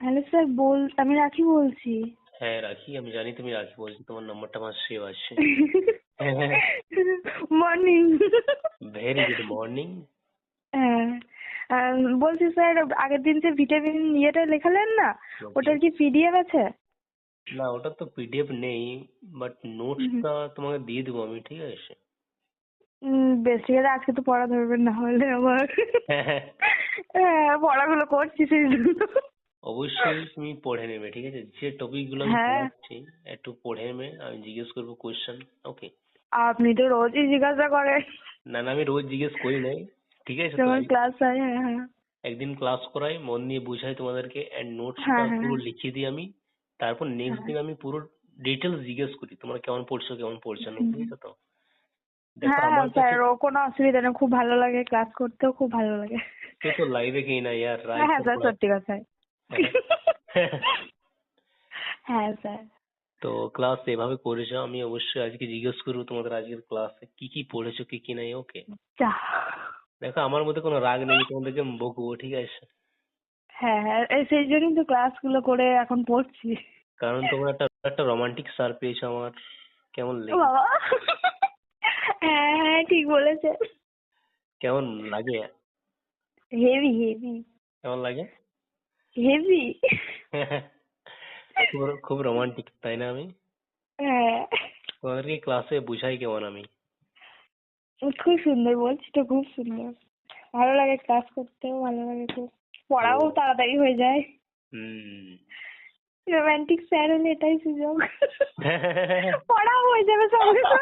Hello sir বল আমি রাখি বলছি। হ্যাঁ রাখি আমি জানি তুমি রাখি বলছি তোমার নাম্বারটা আমার সেভ আছে। মর্নিং ভেরি গুড মর্নিং হ্যাঁ বলছি স্যার আগের দিন যে ভিটামিন ইয়েটা লেখালেন না ওটার কি পিডিএফ আছে? না ওটা তো পিডিএফ নেই বাট নোটসটা তোমাকে দিয়ে দেবো আমি ঠিক আছে? বেশ ঠিক আছে আজকে তো পড়া ধরবেন না হলে আমার হ্যাঁ পড়াগুলো করছি সেই জন্য। অবশ্যই তুমি পড়ে নেবে ঠিক আছে? যে টপিকগুলো আমি হ্যাঁ। পড়াচ্ছি একটু পড়ে নেবে আমি জিজ্ঞেস করব কোয়েশ্চেন ওকে আপনি তো রোজই জিজ্ঞাসা করেন। না না আমি রোজ জিজ্ঞেস করি নাই ঠিক আছে? তো যখন ক্লাস হয় হ্যাঁ হ্যাঁ। একদিন ক্লাস করাই মন দিয়ে বুঝাই তোমাদেরকে এন্ড নোটসটা হ্যাঁ, হ্যাঁ। পুরো লিখিয়ে দিই আমি তারপর নেক্সট দিন আমি পুরো ডিটেলস জিজ্ঞেস করি তোমরা কেমন পড়ছো কেমন পড়ছো না বুঝেছ তো? হ্যাঁ স্যার ও কোনো অসুবিধা নেই খুব ভালো লাগে ক্লাস করতেও খুব ভালো লাগে। সে তো লাইভে কি না ইয়ার হ্যাঁ স্যার সত্যি কথা হ্যাঁ স্যার। তো ক্লাস এভাবে করেছ আমি অবশ্যই আজকে জিজ্ঞেস করব তোমাদের আজকের ক্লাসে কি কি পড়েছো কি কি নাই ওকে দেখো আমার মধ্যে কোনো রাগ নেই তোমাদেরকে বকবো ঠিক আছে? হ্যাঁ হ্যাঁ সেই জন্যই তো ক্লাসগুলো করে এখন পড়ছি। কারণ তোমরা একটা একটা রোমান্টিক স্যার পেয়েছ আমার। কেমন বাবা। হ্যাঁ হ্যাঁ ঠিক বলেছে কেমন লাগে? হেভি হেভি কেমন লাগে? হেভি। খুব রোমান্টিক তাই না আমি? হ্যাঁ। তোমাদেরকে ক্লাসে বুঝাই কেমন আমি? খুব সুন্দর বলছি তো খুব সুন্দর। ভালো লাগে ক্লাস করতেও ভালো লাগে খুব পড়াও তাড়াতাড়ি হয়ে যায়। হুম। রোমান্টিক স্যার হলে এটাই সুযোগ। পড়াও হয়ে যাবে সঙ্গে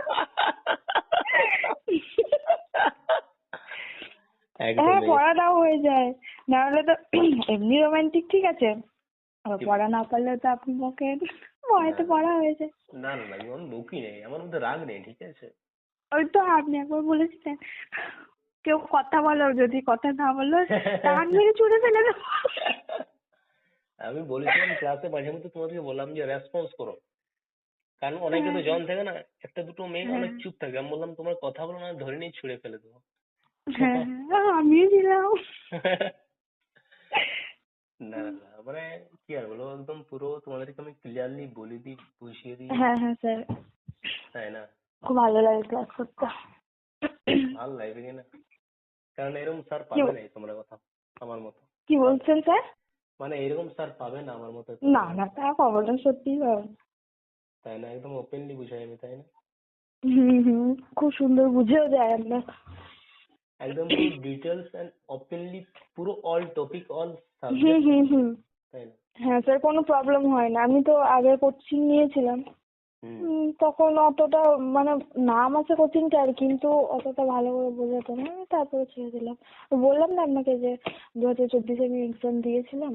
হ্যাঁ পড়াটাও হয়ে যায়। না হলে তো এমনি রোমান্টিক ঠিক আছে। আবার পড়া না পারলে তো আপনি বকেন ভয়তে পড়া হয়ে যায়। না না না আমি বকি নেই আমার মধ্যে রাগ নেই ঠিক আছে? ওই তো আপনি একবার বলেছিলেন কেউ কথা বলো যদি কথা না বলো টান মেরে ছুড়ে ফেলে দেবো। আমি বলেছিলাম ক্লাসে মাঝে মধ্যে তোমাদেরকে বললাম যে রেসপন্স করো। কারণ অনেকে তো জন থাকে না একটা দুটো মেয়ে অনেক চুপ থাকে। আমি বললাম তোমার কথা বলো না ধরে নিয়ে ছুঁড়ে ফেলে দেবো। হ্যাঁ হ্যাঁ, আমিও ছিলাম না না মানে কি আর বলব একদম পুরো তোমাদেরকে আমি ক্লিয়ারলি বলে দিই বুঝিয়ে দিই। হ্যাঁ হ্যাঁ স্যার। তাই না? খুব ভালো লাগে ক্লাস করতে। ভালো লাগবে কি না কারণ এরকম স্যার পাবে না তোমরা কথা আমার মতো। কি বলছেন স্যার? মানে এরকম স্যার পাবে না আমার মতো না না তা সত্যিই পাবে না। তাই না? একদম ওপেনলি বুঝাই আমি তাই না? হুম হুম খুব সুন্দর বুঝেও যায় আমরা। একদম পুরো ডিটেলস এন্ড ওপেনলি পুরো হুম হুম তাই না? হ্যাঁ স্যার কোনো প্রবলেম হয় না। আমি তো আগে কোচিং নিয়েছিলাম। উম, তখন অতটা মানে নাম আছে কোচিংটার কিন্তু অতটা ভালো করে বোঝাতো না। আমি তারপরে ছেড়ে দিলাম। বললাম না আপনাকে যে দু হাজার চব্বিশে আমি এক্সাম দিয়েছিলাম।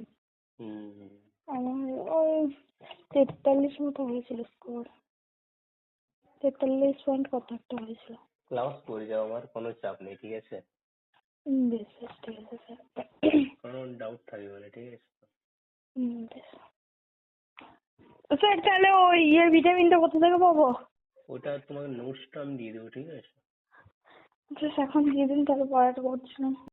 আমার ওই তেতাল্লিশ মতো হয়েছিল স্কোর তেতাল্লিশ পয়েন্ট কত একটা হয়েছিল। ক্লাস করে যাও আমার কোনো চাপ নেই ঠিক আছে? বেশ বেশ ঠিক আছে স্যার কোনো ডাউট থাকবে না ঠিক আছে? স্যার তাহলে ওই ইয়ের ভিটামিনটা কোথা থেকে পাবো? ওটা তোমার নোটসটা আমি দিয়ে দেবো ঠিক আছে? জাস্ট এখন দিয়ে দিন তাহলে পড়াটা করছিলাম